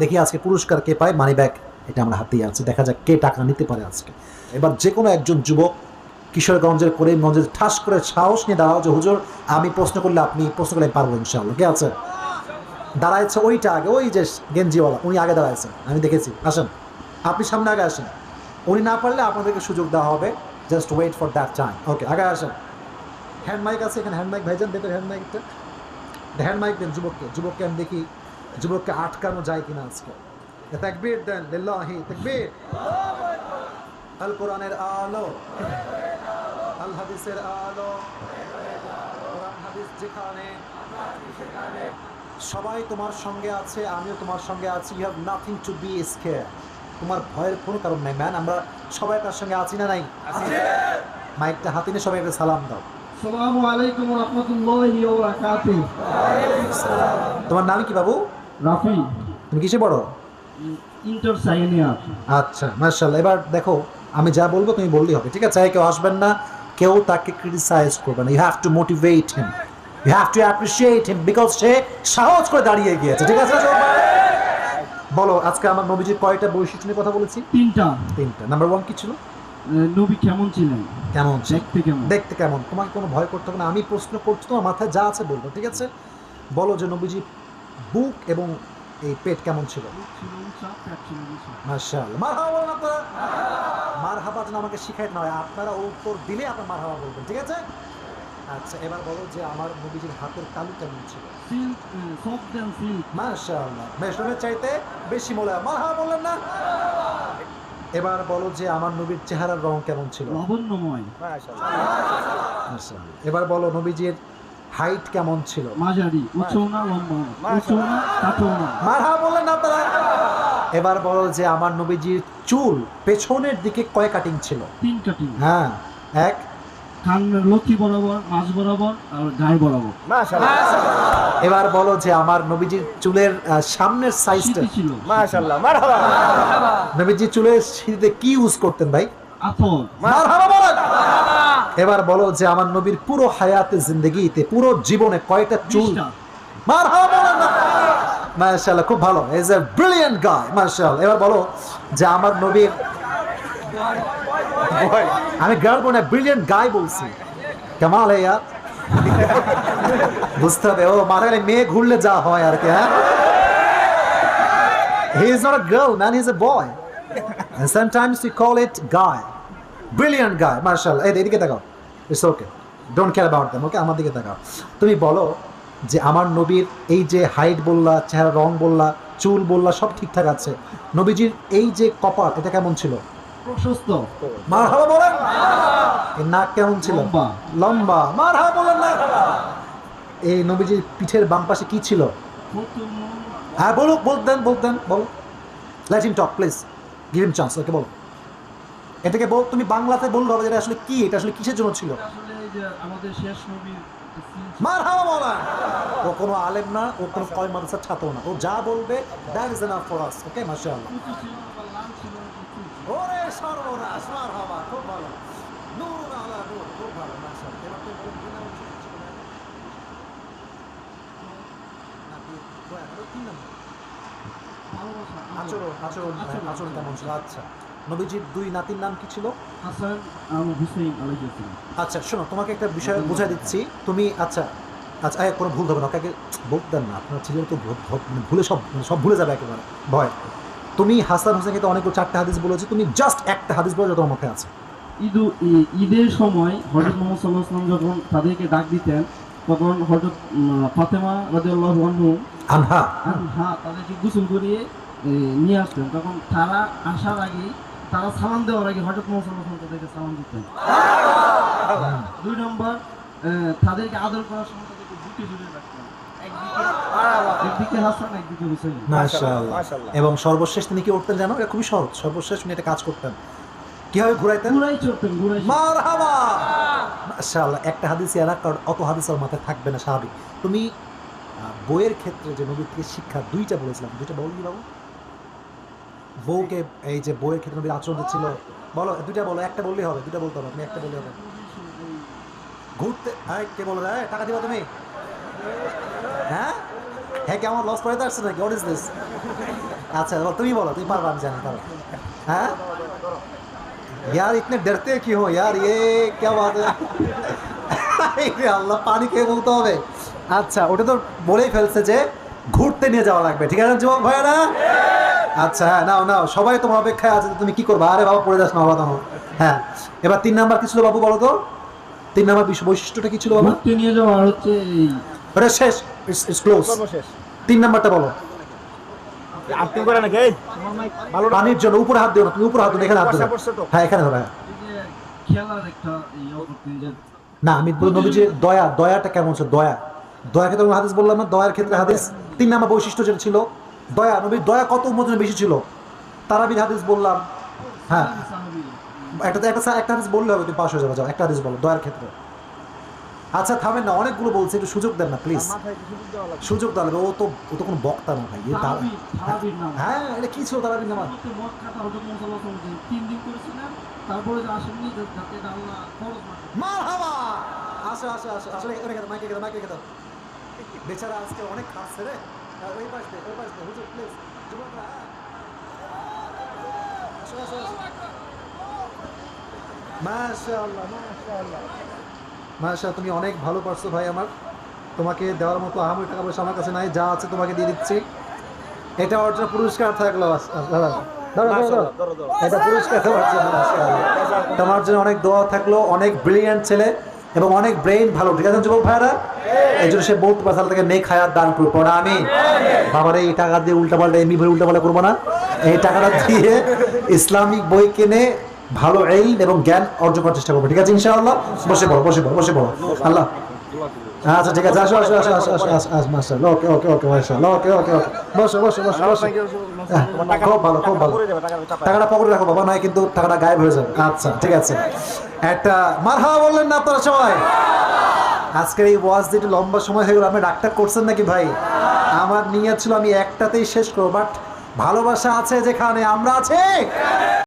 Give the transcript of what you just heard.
দেখি আজকে পুরস্কার কে পায় মানি ব্যাগ এটা আমরা হাতেই আছে দেখা যাক কে টাকা নিতে পারে আজকে। এবার যে কোনো একজন যুবক কিশোরগঞ্জের, করিমগঞ্জের ঠাস করে সাহস নিয়ে দাঁড়াও যে, হুজুর, আমি প্রশ্ন করলে আপনি প্রশ্ন করলে আমি পারব ইনশাআল্লাহ। কে আছে? দাঁড়াইছে ওইটা আগে, ওই যে গেঞ্জিওয়ালা, উনি আগে দাঁড়াইছেন আমি দেখেছি। আসেন, আপনি সামনে আগে আসেন। উনি না পারলে আপনাদেরকে সুযোগ দেওয়া হবে। Just wait for that time okay আগে আসেন। হ্যান্ড মাইক আছে এখানে হ্যান্ড মাইক ভাইজান দেখবেন হ্যান্ড মাইকটা হ্যান্ড মাইক দেন যুবককে। যুবককে আমি দেখি যুবককে আটকানো যায় কিনা আজকে। তাকবীর দেন লিল্লাহি তাকবীর। আল কোরআনের আলো আল হাদিসের আলো কোরআন হাদিস যেখানে সবাই তোমার সঙ্গে আছে আমিও তোমার সঙ্গে আছি you have nothing to be scared তোমার ভয়ের কোনো কারণ নাই। ম্যান আমরা সবাই তার সঙ্গে আছি না নাই? মাইকটা হাতে নিয়ে সবাই একটা সালাম দাও। তোমার নাম কি বাবু? রাফি। তুমি কিসে বড় ইন্টার সেকেন্ড ইয়ার আচ্ছা মার্শাল এবার দেখো আমি যা বলব তুমি বললেই হবে ঠিক আছে? কেউ আসবেন না কেউ তাকে ক্রিটিসাইজ করবে না। You have to motivate him you have to appreciate him because সে সাহস করে দাঁড়িয়ে গিয়েছে ঠিক আছে? বলো আজকে আমার নবীজির কয়টা বৈশিষ্ট্য নিয়ে কথা বলেছি? তিনটা। তিনটা। নাম্বার ওয়ান কি ছিল? নবী কেমন ছিলেন? কেমন দেখতে কেমন? দেখতে কেমন। তোমাকে কোনো ভয় করতে হবে না। আমি প্রশ্ন করছি তোমার মাথায় যা আছে বলব ঠিক আছে? বলো যে নবীজি বুক এবং এই পেট কেমন ছিল। মার্শাল মারহাবা বলেন আপনারা মারহাবা যেন আমাকে শিখাইতে না হয়। আপনারা উত্তর দিলে আপনার মার মারহাবা বলবেন ঠিক আছে? আচ্ছা এবার বলো যে আমার নবীজির হাতের তালু কেমন ছিল? সিল্ক মার্শাল্লাহ মেশরুমের চাইতে বেশি মোলা। মারহাবা বললেন না? এবার বলো যে আমার নবীর চেহারার রং কেমন ছিল? লাবণ্যময়। এবার বলো নবীজির হাইট কেমন ছিল? মাঝারি উঁচু না লম্বা উঁচু না কাটো না মারহাবা বললেন না আপনারা? এবার বলো যে আমার নবীজির চুল পেছনের দিকে কয় কাটিং ছিল? তিন কাটি হ্যাঁ এক। কান লক্ষ্মী বরাবর মাঝ বরাবর আর গায়ে বরাবর। এবার বলো যে আমার নবীজির চুলের আহ, সামনের সাইজটা ছিল। মাশাআল্লাহ মারহাবা নবীজির চুলের শীতে কি ইউজ করতেন ভাই? আতর মারহাবা বলেন। এবার বলো যে আমার নবীর পুরো হায়াতে জিন্দগিতে পুরো জীবনে কয়টা চুল? বলেন খুব ভালো। ইজ এ ব্রিলিয়ান্ট গায় মাশাআল্লাহ। এবার বলো যে আমার নবীর আমি গার্ল বলে ব্রিলিয়ান্ট গায় বলছি। কেমন ইয়ার বুঝতে হবে ও গেলে মেয়ে ঘুরলে যা হয় আর কি হ্যাঁ? He is not a girl man he is a boy And sometimes we call it guy. Brilliant guy, Marshal এই এদিকে তাকাও। It's okay don't care about them okay আমার দিকে তাকাও। তুমি বলো যে আমার নবীর এই যে হাইট বললা চেহারা রং বললা চুল বললা সব ঠিকঠাক আছে। নবীজির এই যে কপাট এটা কেমন ছিল? প্রশস্ত। মার হাওয়া বলেন নাক কেমন ছিল? লম্বা। লম্বা। মার বলেন না। এই নবীজির পিঠের বাম পাশে কি ছিল? হ্যাঁ বলো বলতেন বলতেন বলো let him talk please give him chance okay বলো এটাকে বল তুমি বাংলাতে বলতে হবে যে এটা আসলে কি এটা আসলে কিসের জন্য ছিল? আসলে এই যে আমাদের শেষ নবীর মার হাওয়া বলা! ও কোনো আলেম না ও কোনো কয় মাদ্রাসার ছাত্র না। ও যা বলবে that is enough for us okay মাশাআল্লাহ। ওরে সর্বনাশ মার হাওয়া খুব ভালো। নূর আলা নূর খুব ভালো মাশাআল্লাহ। এবার? না, আচরণ আচরণ আচরণ। কেমন ছিল? আচ্ছা। নবীজির দুই নাতির নাম কি ছিল? হাসান আর হুসেইন আলাইহিস আচ্ছা শোনো তোমাকে একটা বিষয় বুঝাই দিচ্ছি। তুমি আচ্ছা আচ্ছা কোনো ভুল হবে না কাকে বলতেন না আপনার ছেলে তো মানে ভুলে সব মানে সব ভুলে যাবে একেবারে ভয়। তুমি হাসান হোসেনকে তো অনেক চারটা হাদিস বলেছি তুমি জাস্ট একটা হাদিস বলে তোমার মাথায় আছে। ঈদ ঈদের সময় হজরত মোহাম্মদ সাল্লাহ সাল্লাম যখন তাদেরকে ডাক দিতেন তখন হজরত ফাতেমা রাজিউল্লাহ আনহু আনহা। হ্যাঁ তাদেরকে গোসল করিয়ে নিয়ে আসতেন। তখন তারা আসার আগে তারা সালাম দেওয়ার আগে মোহাম্মদ সাল্লাহ তাদেরকে সালাম দিতেন। দুই নম্বর তাদেরকে আদর করার সময় তাদেরকে বুকে জুড়ে রাখতেন। একদিকে একদিকে হাসান একদিকে হুসেন মাশাআল্লাহ। মাশাআল্লাহ। এবং সর্বশেষ তিনি কি করতেন জানো এটা খুবই সহজ। সর্বশেষ উনি একটা কাজ করতেন। কীভাবে ঘুরাইতেন? মাশাআল্লাহ একটা হাদিস এরা কারণ অত হাদিস ওর মাথায় থাকবে না স্বাভাবিক। তুমি বইয়ের ক্ষেত্রে যে নবীর থেকে শিক্ষা দুইটা বলেছিলাম। দুইটা বলো কি বাবু? বউকে এই যে বইয়ের ক্ষেত্রে নবীর আচরণ যে ছিল বলো দুইটা বলো একটা বললেই হবে দুইটা বলতে হবে তুমি একটা বললেই হবে ঘুরতে হ্যাঁ কে বলো হ্যাঁ টাকা দিবা তুমি হ্যাঁ হ্যাঁ কি আমার লস করাইতে আসছে নাকি হোয়াট ইজ দিস আচ্ছা বল, তুমি বলো তুমি পারবা আমি জানি পারো হ্যাঁ यार इतने डरते क्यों हो यार ये क्या बात है আরে আল্লাহ পানি খেয়ে বলতে হবে আচ্ছা ওটা তো বলেই ফেলছে যে ঘুরতে নিয়ে যাওয়া লাগবে ঠিক আছে যুবক ভাইয়েরা আচ্ছা হ্যাঁ নাও নাও সবাই তোমার অপেক্ষায় আছে তুমি কি করবা? আরে বাবা পড়ে যাস না বাবা হ্যাঁ এবার তিন নাম্বার কি ছিল বাবু বলো তো? তিন নাম্বার বিশ- বৈশিষ্ট্যটা কি ছিল বাবা? নিয়ে যাওয়া আর হচ্ছে এই শেষ ইটস ক্লোজ তিন নাম্বারটা বলো। আপনি করে নাকি? ভালো পানির জন্য উপরে হাত দিও না তুমি উপরে হাত দিও এখানে হাত দিও। হ্যাঁ এখানে ধরো হ্যাঁ। না আমি বলি নবীজির দয়া দয়াটা কেমন ছিল দয়া। দয়ার ক্ষেত্রে হাদিস বললাম না দয়ার ক্ষেত্রে হাদিস। তিন নাম্বার বৈশিষ্ট্য যেটা ছিল দয়া নবীর দয়া কত উন্মোচনে বেশি ছিল? তারাবির হাদিস বললাম। হ্যাঁ। একটা একটা একটা হাদিস বললে হবে তুমি পাশ হয়ে যাবে যাও একটা হাদিস বলো দয়ার ক্ষেত্রে। আচ্ছা থামেন না অনেকগুলো বলছি একটু সুযোগ দেন না প্লিজ সুযোগ দেওয়া লাগবে। ও তো ও তো কোনো বক্তা না ভাই নাম। হ্যাঁ এটা কি ছিল তারাবির নামাজ তিন দিন করেছিলেন তারপরে যে আসেননি যে যাতে এটা আল্লাহ ফরজ মারহাবা! আসো আসো আসো আসলে মাইকে কথা মাইকে কথা বেচারা আজকে অনেক খাচ্ছে রে। ওই পাশ দিয়ে ওই পাশ দিয়ে হুজুর প্লিজ যুবকরা। আসো আসো আসো মাশাআল্লাহ মাশাআল্লাহ। মাশাআল্লাহ তুমি অনেক ভালো পারছ ভাই আমার। তোমাকে দেওয়ার মতো আহামরি টাকা পয়সা আমার কাছে নাই যা আছে তোমাকে দিয়ে দিচ্ছি। এটা ওর জন্য পুরস্কার থাকল এটা পুরস্কার তোমার জন্য তোমার জন্য অনেক দোয়া থাকল অনেক ব্রিলিয়ান্ট ছেলে। এবং অনেক ব্রেইন ভালো। ঠিক আছে যুবক ভাইরা এই জন্য সে পারে তাহলে তাকে নেক হায়াত দান করব না আমি। বাবার এই টাকা দিয়ে উল্টাপাল্টা এমনি ভরে উল্টাপাল্টা করব না। এই টাকাটা দিয়ে ইসলামিক বই কিনে ভালো এই এবং জ্ঞান অর্জন করার চেষ্টা করব। ঠিক আছে ইনশাআল্লাহ? বসে পড়ো বসে পড়ো বসে পড়ো। আল্লাহ। আচ্ছা ঠিক আছে আসো আসো আসো আসো আসো আসো আসো মাশাআল্লাহ ওকে ওকে ওকে মাশাআল্লাহ। ওকে ওকে ওকে। বসো বসো বসো বসো। হ্যাঁ, খুব ভালো খুব ভালো। টাকাটা পকেটে রাখো বাবা নয় কিন্তু টাকাটা গায়েব হয়ে যাবে। আচ্ছা ঠিক আছে। একটা মারহা বললেন না আপনারা সবাই? আজকের এই ওয়াজ যেটা লম্বা সময় হয়ে গেল, আপনি ডাক্তার করছেন নাকি ভাই? আমার নিয়ে ছিল আমি একটাতেই শেষ করব, বাট ভালোবাসা আছে যেখানে আমরা আছি।